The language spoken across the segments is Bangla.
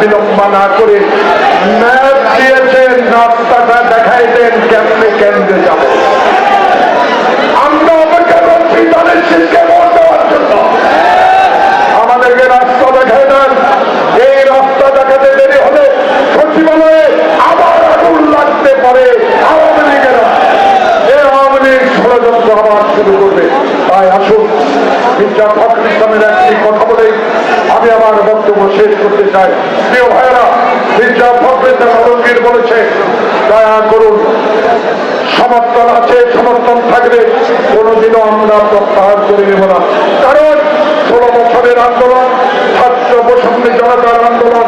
বিলম্ব না করে দিয়েছেন রাস্তাটা দেখাই দেন, কেমনে কেন্দ্রে যাব। আমরা অপেক্ষা করছি তাদের শীতকে ভোট দেওয়ার জন্য। আমাদেরকে রাস্তা দেন। এই রাস্তা দেখাতে দেরি হলে সচিবালয়ে আবার আগুন লাগতে পারে আওয়ামী লীগেরা। এই আওয়ামী লীগ ষড়যন্ত্র আবার শুরু করবে। তাই আসুন, মির্জা ফখরুল ইসলামের একটি সমর্থন আছে, সমর্থন থাকবে, কোনোদিনও আমরা প্রত্যাহার করে নেব না। কারণ ষোলো বছরের আন্দোলন ছাত্র বৈষম্য জনতার আন্দোলন,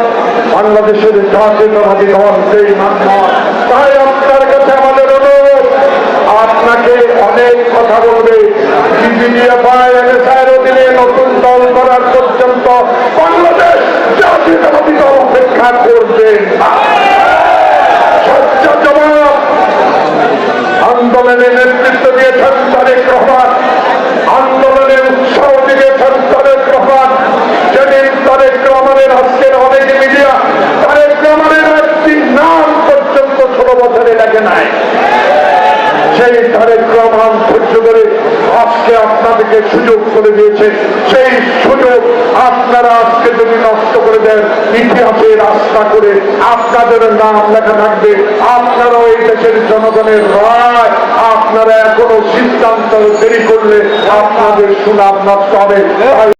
বাংলাদেশের জাতীয়তাবাদী দল সেই তাই আপনার কাছে আমাদের অনুরোধ, আপনাকে অনেক কথা বলবে। বিপিডিএফআইএনএসআইয়ের অধীনে নতুন দল করার পর্যন্ত বাংলাদেশ জাতীয়তাবাদী দল অপেক্ষা করবে সত্য জবাব আন্দোলনে নেতৃত্ব দিয়েছেন তারেক রহমান। আন্দোলনে উৎসাহ দিয়েছেন তারেক রহমান। যেদিন তারেক রহমানের আজকের অনেক মিডিয়া, তারেক রহমানের একটি নাম পর্যন্ত ষোলো বছরে লেগে নাই। সেই তারেক রহমান ধৈর্য ধরে আজকে আপনাদেরকে সুযোগ করে দিয়েছে। সেই সুযোগ আপনারা আজকে যদি নষ্ট করে দেন, ইতিহাসে রাস্তা করে আপনাদের নাম লেখা থাকবে। আপনারাও এই দেশের জনগণের রায় এখনও সিদ্ধান্ত দেরি করলে আপনাদের সুনাম নষ্ট হবে।